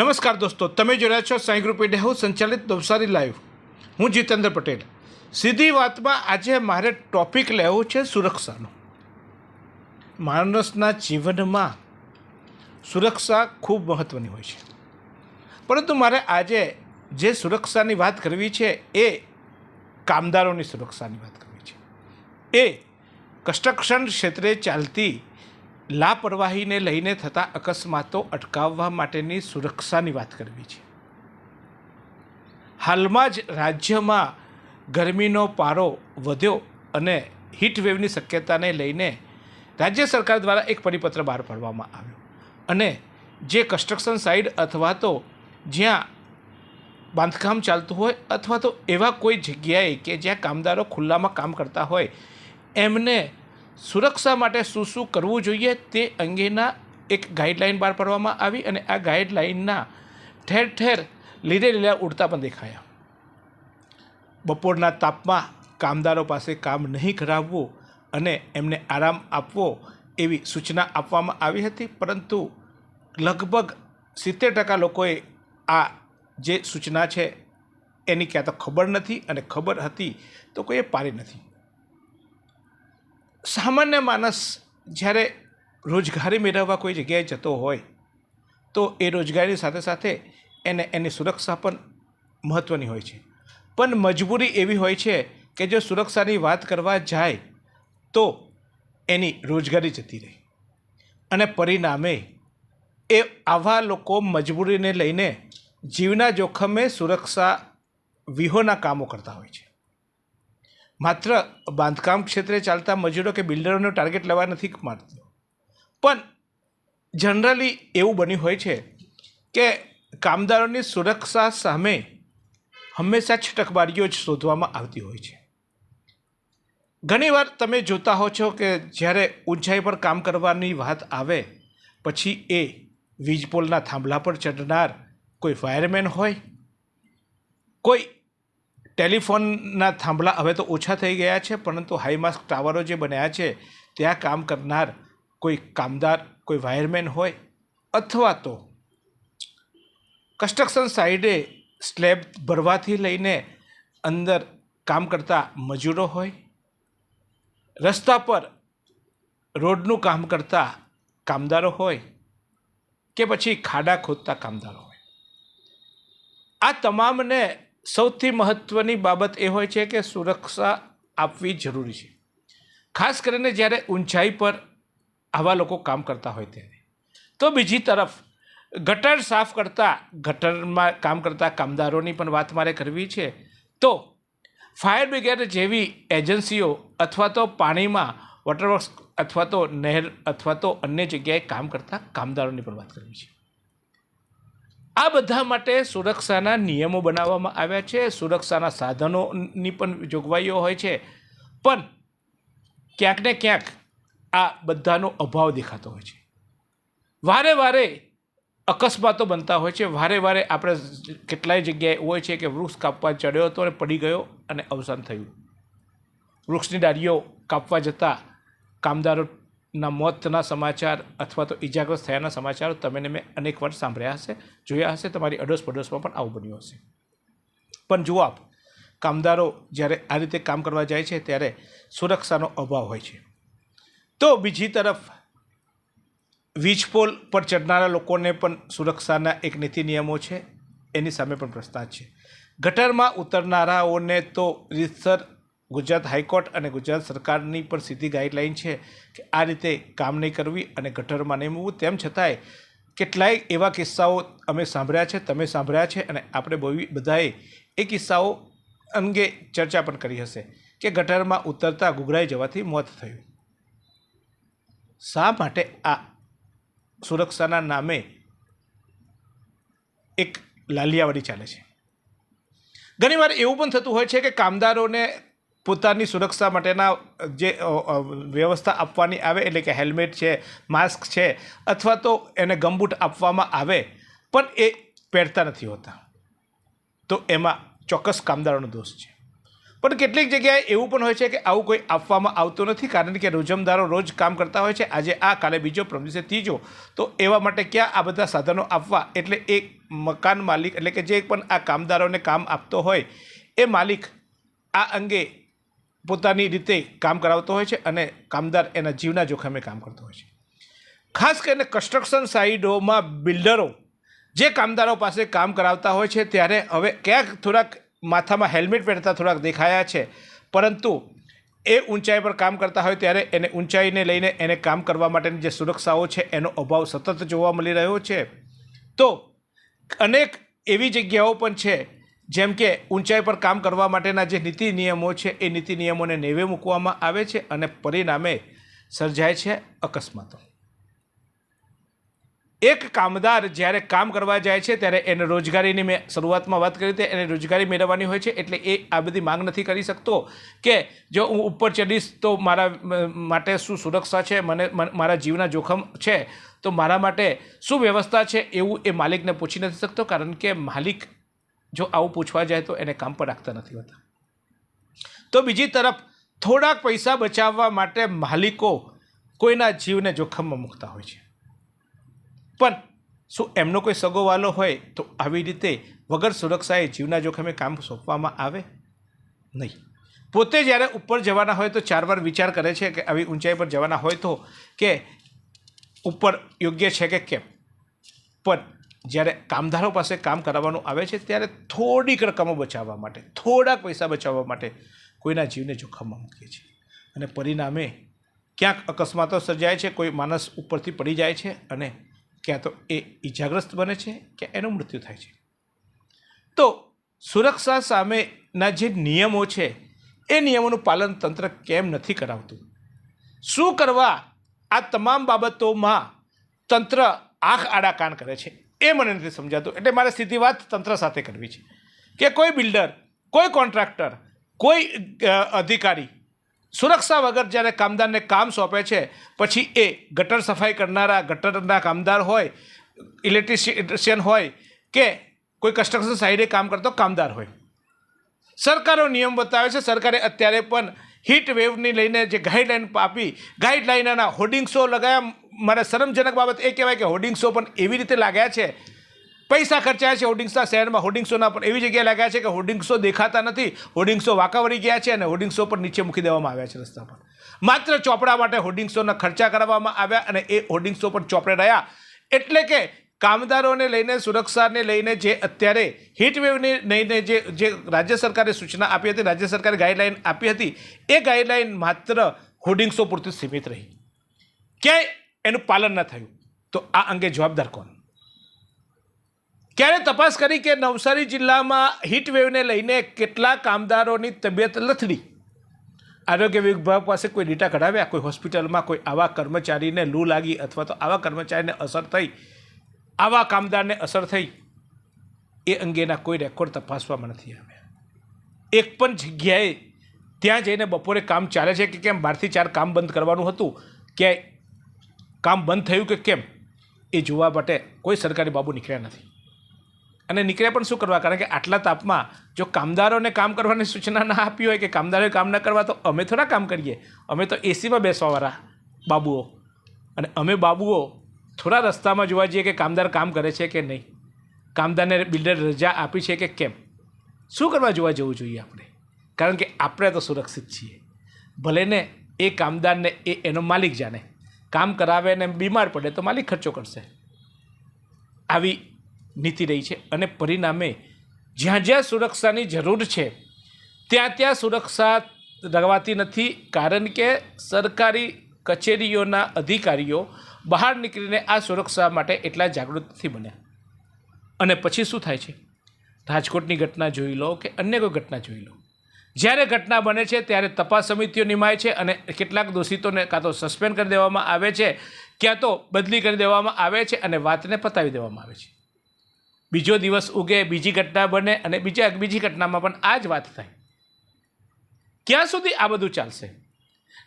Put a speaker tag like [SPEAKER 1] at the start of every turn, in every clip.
[SPEAKER 1] નમસ્કાર દોસ્તો, તમે જોઈ રહ્યા છો સાંઈ ગ્રુપ ઇન્ડિયા સંચાલિત નવસારી લાઈવ. હું જીતેન્દ્ર પટેલ. સીધી વાતમાં આજે મારે ટોપિક લેવો છે સુરક્ષાનો. માણસના જીવનમાં સુરક્ષા ખૂબ મહત્ત્વની હોય છે. પરંતુ મારે આજે જે સુરક્ષાની વાત કરવી છે એ કામદારોની સુરક્ષાની વાત કરવી છે. એ કન્સ્ટ્રક્શન ક્ષેત્રે ચાલતી લાપરવાહીને લઈને થતા અકસ્માતો અટકાવવા માટેની સુરક્ષાની વાત કરવી છે. હાલમાં જ રાજ્યમાં ગરમીનો પારો વધ્યો અને હીટ વેવની શક્યતાને લઈને રાજ્ય સરકાર દ્વારા એક પરિપત્ર બહાર પાડવામાં આવ્યો. અને જે કન્સ્ટ્રક્શન સાઇડ અથવા તો જ્યાં બાંધકામ ચાલતું હોય અથવા તો એવા કોઈ જગ્યાએ કે જ્યાં કામદારો ખુલ્લામાં કામ કરતા હોય, એમને સુરક્ષા માટે શું શું કરવું જોઈએ તે અંગેના એક ગાઈડલાઇન બહાર પાડવામાં આવી અને આ ગાઈડલાઇનના ઠેર ઠેર લીધે લીલા ઉડતા પણ દેખાયા. બપોરના તાપમાં કામદારો પાસે કામ નહીં કરાવવું અને એમને આરામ આપવો એવી સૂચના આપવામાં આવી હતી, પરંતુ લગભગ સિત્તેર ટકા લોકોએ આ જે સૂચના છે એની ક્યાં તો ખબર નથી અને ખબર હતી તો કોઈએ પાડી નથી. સામાન્ય માણસ જ્યારે રોજગારી મેળવવા કોઈ જગ્યાએ જતો હોય, તો એ રોજગારી સાથે સાથે એને એની સુરક્ષા પણ મહત્ત્વની હોય છે. પણ મજબૂરી એવી હોય છે કે જો સુરક્ષાની વાત કરવા જાય, તો એની રોજગારી જતી રહી. અને પરિણામે એ આવા લોકો મજબૂરીને લઈને જીવના જોખમે સુરક્ષા વિહોના કામો કરતા હોય છે. માત્ર બાંધકામ ક્ષેત્રે ચાલતા મજૂરો કે બિલ્ડરોનો ટાર્ગેટ લેવા નથી મારતો પણ જનરલી એવું બન્યું હોય છે કે કામદારોની સુરક્ષા સામે હંમેશા છટકબારીઓ જ શોધવામાં આવતી હોય છે. ઘણીવાર તમે જોતા હો છો કે જ્યારે ઊંચાઈ પર કામ કરવાની વાત આવે, પછી એ વીજપોલના થાંભલા પર ચડનાર કોઈ ફાયરમેન હોય, કોઈ ટેલિફોનના થાંભલા હવે તો ઓછા થઈ ગયા છે, પરંતુ હાઈમાસ્ક ટાવરો જે બન્યા છે, ત્યાં કામ કરનાર કોઈ કામદાર, કોઈ વાયરમેન હોય અથવા તો કન્સ્ટ્રક્શન સાઇડે સ્લેબ ભરવાથી લઈને અંદર કામ કરતા મજૂરો હોય, રસ્તા પર રોડનું કામ કરતા કામદારો હોય કે પછી ખાડા ખોદતા કામદારો હોય. આ તમામને સૌથી મહત્ત્વની બાબત એ હોય છે કે સુરક્ષા આપવી જરૂરી છે. ખાસ કરીને જ્યારે ઊંચાઈ પર આવા લોકો કામ કરતા હોય ત્યારે. તો બીજી તરફ, ગટર સાફ કરતા, ગટરમાં કામ કરતા કામદારોની પણ વાત મારે કરવી છે. તો, ફાયર બ્રિગેડ જેવી એજન્સીઓ અથવા તો પાણીમાં, વોટરવર્ક્સ અથવા તો નહેર અથવા તો અન્ય જગ્યાએ કામ કરતા કામદારોની પણ વાત કરવી છે. આ બધા માટે સુરક્ષાના નિયમો બનાવવામાં આવ્યા છે. સુરક્ષાના સાધનોની પણ જોગવાઈઓ હોય છે. પણ ક્યાંક ને ક્યાંક આ બધાનો અભાવ દેખાતો હોય છે. વારે વારે અકસ્માતો બનતા હોય છે. વારે વારે આપણે કેટલાય જગ્યાએ હોય છે કે વૃક્ષ કાપવા ચડ્યો હતો અને પડી ગયો અને અવસાન થયું. વૃક્ષની ડાળીઓ કાપવા જતાં કામદારોના મોતના સમાચાર અથવા તો ઈજાગ્રસ્ત થયાના સમાચાર તમે મેં અનેક વાર સાંભળ્યા હશે, જોયા હશે, તમારી અડોશ પડોશમાં પણ આવું બન્યું હશે. પણ જુઓ આપ, કામદારો જ્યારે આ રીતે કામ કરવા જાય છે ત્યારે સુરક્ષાનો અભાવ હોય છે. તો બીજી તરફ વીજપોલ પર ચડનારા લોકોને પણ સુરક્ષાના એક નીતિ નિયમો છે, એની સામે પણ પ્રસ્તાવ છે. ગટરમાં ઉતરનારાઓને તો રીતસર ગુજરાત હાઈકોર્ટ અને ગુજરાત સરકારની પણ સીધી ગાઈડલાઈન છે કે આ રીતે કામ નહીં કરવી અને ગટરમાં નહીં તેમ છતાંય કેટલાય એવા કિસ્સાઓ અમે સાંભળ્યા છે, તમે સાંભળ્યા છે અને આપણે બધાએ એ કિસ્સાઓ અંગે ચર્ચા પણ કરી હશે કે ગટરમાં ઉતરતા ગુગરાઈ જવાથી મોત થયું. શા માટે આ સુરક્ષાના નામે એક લાલિયાવાડી ચાલે છે? ઘણીવાર એવું પણ થતું હોય છે કે કામદારોને પોતાની સુરક્ષા માટેના જે વ્યવસ્થા આપવાની આવે, એટલે કે હેલ્મેટ છે, માસ્ક છે, અથવા તો એને ગમબૂટ આપવામાં આવે, પણ એ પહેરતા નથી હોતા. તો એમાં ચોક્કસ કામદારોનો દોષ છે. પણ કેટલીક જગ્યાએ એવું પણ હોય છે કે આવું કોઈ આપવામાં આવતું નથી, કારણ કે રોજમદારો રોજ કામ કરતા હોય છે. આજે આ, કાલે બીજો પ્રમદિવસે ત્રીજો. તો એવા માટે ક્યાં આ બધા સાધનો આપવા? એટલે એક મકાન માલિક, એટલે કે જે પણ આ કામદારોને કામ આપતો હોય, એ માલિક આ અંગે પોતાની રીતે કામ કરાવતો હોય છે અને કામદાર એના જીવના જોખમે કામ કરતો હોય છે. ખાસ કરીને કન્સ્ટ્રક્શન સાઇડોમાં બિલ્ડરો જે કામદારો પાસે કામ કરાવતા હોય છે ત્યારે હવે ક્યાંક થોડાક માથામાં હેલ્મેટ પહેરતા થોડાક દેખાયા છે, પરંતુ એ ઊંચાઈ પર કામ કરતા હોય ત્યારે એને ઊંચાઈને લઈને એને કામ કરવા માટેની જે સુરક્ષાઓ છે એનો અભાવ સતત જોવા મળી રહ્યો છે. તો અનેક એવી જગ્યાઓ પણ છે જેમ કે ઊંચાઈ પર કામ કરવા માટેના જે નીતિ નિયમો છે, એ નીતિ નિયમોને નેવે મૂકવામાં આવે છે અને પરિણામે સર્જાય છે અકસ્માતો. એક કામદાર જ્યારે કામ કરવા જાય છે, ત્યારે એને રોજગારીની મેં, શરૂઆતમાં વાત કરી હતી એને રોજગારી મેળવવાની હોય છે, એટલે એ આ બધી માંગ નથી કરી શકતો કે જો હું ઉપર ચડીશ તો મારા માટે શું સુરક્ષા છે, મને મારા જીવના જોખમ છે, તો મારા માટે શું વ્યવસ્થા છે, એવું એ માલિકને પૂછી નથી શકતો, કારણ કે માલિક જો આવું પૂછવા જાય તો એને કામ પર રાખતા નથી હોતા. તો બીજી તરફ થોડાક પૈસા બચાવવા માટે માલિકો કોઈના જીવને જોખમમાં મૂકતા હોય છે. પણ શું એમનો કોઈ સગોવાલો હોય તો આવી રીતે વગર સુરક્ષાએ જીવના જોખમે કામ સોંપવામાં આવે? નહીં. પોતે જ્યારે ઉપર જવાના હોય તો ચાર વાર વિચાર કરે છે કે આવી ઊંચાઈ પર જવાના હોય તો કે ઉપર યોગ્ય છે કે કેમ? પણ જ્યારે કામદારો પાસે કામ કરાવવાનું આવે છે, ત્યારે થોડીક રકમો બચાવવા માટે, થોડાક પૈસા બચાવવા માટે કોઈના જીવને જોખમમાં મૂકીએ છીએ. અને પરિણામે ક્યાંક અકસ્માતો સર્જાય છે, કોઈ માણસ ઉપરથી પડી જાય છે અને ક્યાં તો એ ઈજાગ્રસ્ત બને છે કે એનું મૃત્યુ થાય છે. તો સુરક્ષા સામેના જે નિયમો છે, એ નિયમોનું પાલન તંત્ર કેમ નથી કરાવતું? શું કરવા આ તમામ બાબતોમાં તંત્ર આંખ આડા કાન કરે છે? એ મને નથી સમજાતું. એટલે મારે સીધી વાત તંત્ર સાથે કરવી છે. કે કોઈ બિલ્ડર, કોઈ કોન્ટ્રાક્ટર, કોઈ અધિકારી સુરક્ષા વગર જ્યારે કામદારને કામ સોંપે છે, પછી એ ગટર સફાઈ કરનારા, ગટરના કામદાર હોય, ઇલેક્ટ્રિશિયન હોય કે કોઈ કન્સ્ટ્રક્શન સાઇડે કામ કરતો કામદાર હોય. સરકારો નિયમ બતાવે છે, સરકારે અત્યારે પણ હીટ વેવની લઈને જે ગાઈડલાઇન આપી ગાઈડલાઈનના હોર્ડિંગ્સો લગાવ્યા મારે શરમજનક બાબત એ કહેવાય કે હોર્ડિંગ્સો પણ એવી રીતે લાગ્યા છે. પૈસા ખર્ચાયા છે હોર્ડિંગ્સના શહેરમાં હોર્ડિંગ્સોના પણ એવી જગ્યાએ લાગ્યા છે કે હોર્ડિંગ્સો દેખાતા નથી. હોર્ડિંગ્સો વાકાવરી ગયા છે અને હોર્ડિંગ્સો પર નીચે મૂકી દેવામાં આવ્યા છે રસ્તા પર. માત્ર ચોપડા માટે હોર્ડિંગ્સોના ખર્ચા કરવામાં આવ્યા અને એ હોર્ડિંગ્સો પણ ચોપડે રહ્યા. એટલે કે કામદારોને લઈને, સુરક્ષાને લઈને જે અત્યારે હીટવેવને લઈને જે જે રાજ્ય સરકારે સૂચના આપી હતી, રાજ્ય સરકારે ગાઈડલાઈન આપી હતી, એ ગાઈડલાઈન માત્ર હોર્ડિંગ્સો પૂરતી સીમિત રહી. ક્યાંય એનું પાલન ન થયું? તો આ અંગે જવાબદાર કોણ? ક્યારે તપાસ કરી કે નવસારી જિલ્લામાં હીટવેવને લઈને કેટલા કામદારોની તબિયત લથડી? આરોગ્ય વિભાગ પાસે કોઈ ડેટા કઢાવ્યા? કોઈ હોસ્પિટલમાં કોઈ આવા કર્મચારીને લૂ લાગી અથવા તો આવા કર્મચારીને અસર થઈ? આવા કામદારને અસર થઈ, એ અંગેના કોઈ રેકોર્ડ તપાસવામાં નથી આવ્યા. એક પણ જગ્યાએ ત્યાં જઈને બપોરે કામ ચાલે છે કે કેમ? બારથી ચાર કામ બંધ કરવાનું હતું. કે કામ બંધ થયું કે કેમ? એ જોવા માટે કોઈ સરકારી બાબુ નીકળ્યા નથી. અને નીકળ્યા પણ શું કરવા? કારણ કે આટલા તાપમાં જો કામદારોને કામ કરવાની સૂચના ના આપી હોય કે કામદારોએ કામ ન કરવા, તો અમે થોડા કામ કરીએ. અમે તો એસીમાં બેસવાવાળા બાબુઓ. અને અમે બાબુઓ થોડા રસ્તામાં જોવા જઈએ કે કામદાર કામ કરે છે કે નહીં? કામદારને બિલ્ડર રજા આપી છે કે કેમ? શું કરવા જોવા જવું જોઈએ આપણે? કારણ કે આપણે તો સુરક્ષિત છીએ. ભલે ને એ કામદારને એ એનો માલિક જાણે. કામ કરાવે ને બીમાર પડે તો માલિક ખર્ચો કરશે. આવી નીતિ રહી છે અને પરિણામે જ્યાં જ્યાં સુરક્ષાની જરૂર છે, ત્યાં ત્યાં સુરક્ષા રવાતી નથી. કારણ કે સરકારી કચેરીઓના અધિકારીઓ બહાર નીકળીને આ સુરક્ષા માટે એટલા જાગૃત નથી બન્યા અને પછી શું થાય છે? રાજકોટની ઘટના જોઈ લો કે અન્ય કોઈ ઘટના જોઈ લો. જ્યારે ઘટના બને છે ત્યારે તપાસ સમિતિઓ નિમાય છે અને કેટલાક દોષિતોને કાં તો સસ્પેન્ડ કરી દેવામાં આવે છે, ક્યાં તો બદલી કરી દેવામાં આવે છે અને વાતને પતાવી દેવામાં આવે છે. બીજો દિવસ ઉગે, બીજી ઘટના બને અને બીજા, બીજી ઘટનામાં પણ આ જ વાત થાય. ક્યાં સુધી આ બધું ચાલશે?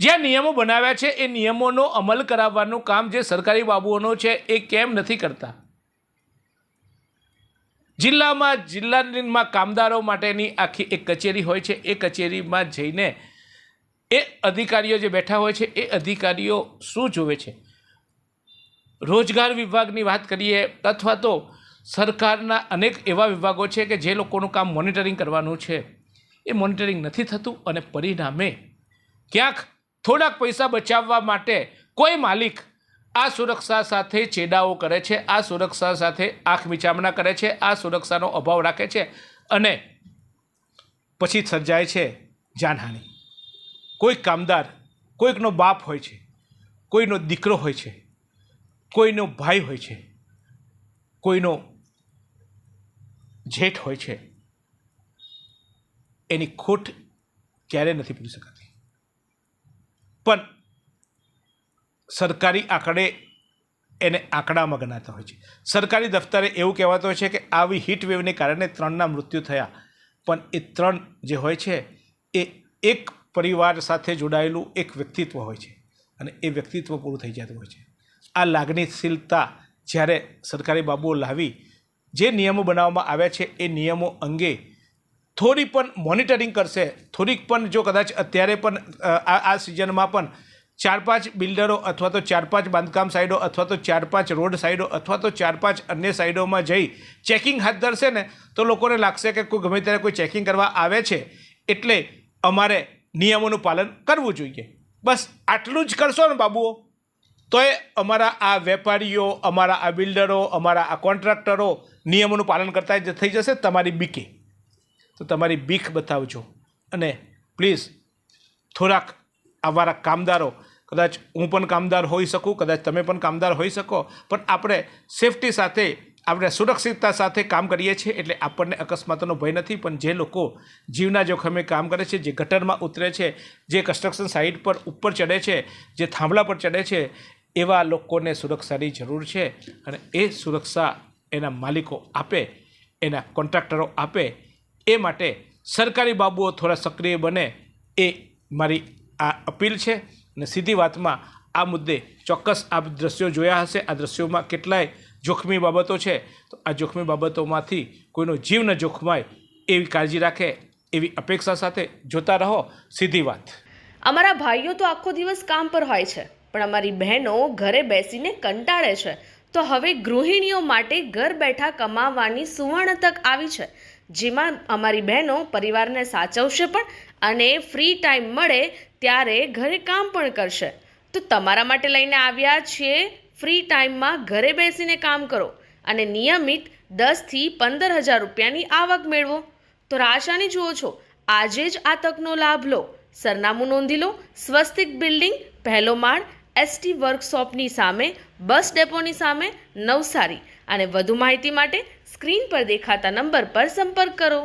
[SPEAKER 1] જ્યાં નિયમો બનાવ્યા છે, એ નિયમોનો અમલ કરાવવાનું કામ જે સરકારી બાબુઓનો છે, એ કેમ નથી કરતા? જિલ્લામાં જિલ્લામાં કામદારો માટેની આખી એક કચેરી હોય છે, એ કચેરીમાં જઈને એ અધિકારીઓ જે બેઠા હોય છે, એ અધિકારીઓ શું જોવે છે? રોજગાર વિભાગની વાત કરીએ અથવા તો સરકારના અનેક એવા વિભાગો છે કે જે લોકોનું કામ મોનિટરિંગ કરવાનું છે. એ મોનિટરિંગ નથી થતું અને પરિણામે ક્યાંક થોડાક પૈસા બચાવવા માટે કોઈ માલિક આ સુરક્ષા સાથે ચેડાઓ કરે છે, આ સુરક્ષા સાથે આંખ મિચામણા કરે છે, આ સુરક્ષાનો અભાવ રાખે છે અને પછી સર્જાય છે જાનહાનિ. કોઈ કામદાર કોઈકનો બાપ હોય છે, કોઈનો દીકરો હોય છે, કોઈનો ભાઈ હોય છે, કોઈનો જેઠ હોય છે, એની ખોટ ક્યારે નથી પૂરી શકાતી. પણ સરકારી આંકડે એને આંકડામાં ગણાતા હોય છે. સરકારી દફતરે એવું કહેવાતું હોય છે કે આવી હીટ વેવને કારણે ત્રણના મૃત્યુ થયા. પણ એ ત્રણ જે હોય છે, એ એક પરિવાર સાથે જોડાયેલું એક વ્યક્તિત્વ હોય છે અને એ વ્યક્તિત્વ પૂરું થઈ જતું હોય છે. આ લાગણીશીલતા જ્યારે સરકારી બાબુઓ લાવી, જે નિયમો બનાવવામાં આવ્યા છે, એ નિયમો અંગે થોડી પણ મોનિટરિંગ કરશે. થોડીક પણ જો કદાચ અત્યારે પણ આ સિઝનમાં પણ ચાર પાંચ બિલ્ડરો અથવા તો ચાર પાંચ બાંધકામ સાઇડો અથવા તો ચાર પાંચ રોડ સાઇડો અથવા તો ચાર પાંચ અન્ય સાઇડોમાં જઈ ચેકિંગ હાથ ધરશે ને, તો લોકોને લાગશે કે કોઈ ગમે ત્યારે કોઈ ચેકિંગ કરવા આવે છે. એટલે અમારે નિયમોનું પાલન કરવું જોઈએ. બસ આટલું જ કરશો ને બાબુઓ. તોય અમારા આ વેપારીઓ, અમારા આ બિલ્ડરો અમારા આ કોન્ટ્રાક્ટરો નિયમોનું પાલન કરતા જ થઈ જશે. તમારી બીકે. તો તમારી બીખ બતાવજો. અને પ્લીઝ થોડાક અમારા કામદારો, કદાચ હું પણ કામદાર હોઈ શકું, કદાચ તમે પણ કામદાર હોઈ શકો, પણ આપણે સેફટી સાથે, આપણે સુરક્ષિતતા સાથે કામ કરીએ છીએ એટલે આપણને અકસ્માતનો ભય નથી, પણ જે લોકો જીવના જોખમે કામ કરે છે, જે ગટરમાં ઉતરે છે, જે કન્સ્ટ્રક્શન સાઇટ પર ઉપર ચડે છે, જે થાંભલા પર ચડે છે, એવા લોકોને સુરક્ષાની જરૂર છે. અને એ સુરક્ષા એના માલિકો આપે, એના કોન્ટ્રાક્ટરો આપે એ માટે સરકારી બાબુઓ થોડા સક્રિય બને એ મારી આ અપીલ છે અને સીધી વાતમાં આ મુદ્દે ચોક્કસ આ દ્રશ્યો જોયા હશે. આ દ્રશ્યોમાં કેટલાય જોખમી બાબતો છે. તો આ જોખમી બાબતોમાંથી કોઈનો જીવ ન જોખમાય એવી કાળજી રાખે એવી અપેક્ષા સાથે જોતા રહો. સીધી વાત.
[SPEAKER 2] અમારા ભાઈઓ તો આખો દિવસ કામ પર હોય છે, પણ અમારી બહેનો ઘરે બેસીને કંટાળે છે. તો હવે ગૃહિણીઓ માટે ઘર બેઠા કમાવાની સુવર્ણ તક આવી છે. જેમાં અમારી બહેનો પરિવારને સાચવશે પણ અને ફ્રી ટાઈમ મળે ત્યારે ઘરે કામ પણ કરશે. તો તમારા માટે લઈને આવ્યા છીએ. ફ્રી ટાઈમમાં ઘરે બેસીને કામ કરો અને નિયમિત દસથી પંદર હજાર રૂપિયાની આવક મેળવો. તો રાશાની જુઓ છો, આજે જ આ તકનો લાભ લો. સરનામું નોંધી લો, સ્વસ્તિક બિલ્ડિંગ, પહેલો માળ એસટી વર્કશોપની સામે, બસ ડેપોની સામે, નવસારી. અને વધુ માહિતી માટે સ્ક્રીન પર દેખાતા નંબર પર સંપર્ક કરો.